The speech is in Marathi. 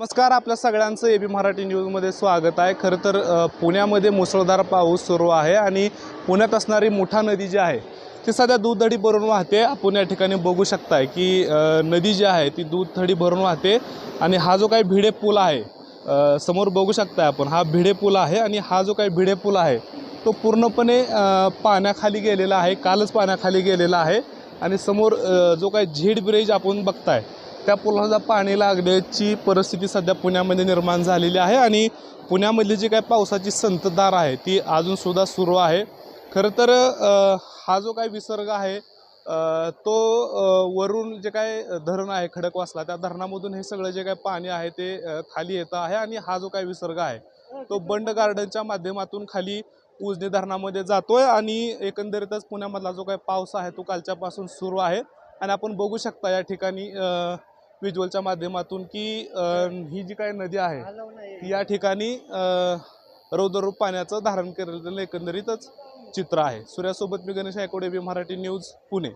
नमस्कार आपल्या सगळ्यांचं ए बी मराठी न्यूजमध्ये स्वागत आहे. खरं तर पुण्यामध्ये मुसळधार पाऊस सुरू आहे आणि पुण्यात असणारी मोठा नदी जी आहे ती सध्या दूधधडी भरून वाहते. आपण या ठिकाणी बघू शकताय की नदी जी आहे ती दूधधडी भरून वाहते आणि हा जो काही भिडे पूल आहे समोर बघू शकताय आपण. हा भिडे पूल आहे आणि हा जो काही भिडे पूल आहे तो पूर्णपणे पाण्याखाली गेलेला आहे कालच पाण्याखाली गेलेला आहे आणि समोर जो काही झेड ब्रिज आपण बघताय त्या पुलाला पाणी लागण्याची परिस्थिती सध्या पुण्यामध्ये निर्माण झालेली आहे आणि पुण्यामधली जी काय पावसाची संततधार आहे ती अजूनसुद्धा सुरू आहे. खरं तर हा जो काय विसर्ग आहे तो वरून जे काय धरण आहे खडकवासला त्या धरणामधून हे सगळं जे काय पाणी आहे ते खाली येतं आहे आणि हा जो काय विसर्ग आहे तो बंड गार्डनच्या माध्यमातून खाली उजनी धरणामध्ये जातोय आणि एकंदरीतच पुण्यामधला जो काय पाऊस आहे तो कालच्यापासून सुरू आहे. आणि आपण बघू शकता या ठिकाणी विज्युअलच्या माध्यमातून की ही जी काही नदी आहे या ठिकाणी रौद्ररूप पाण्याचं धारण केलेलं एकंदरीतच चित्र आहे. सूर्यासोबत मी गणेश आयकोडे बी मराठी न्यूज पुणे.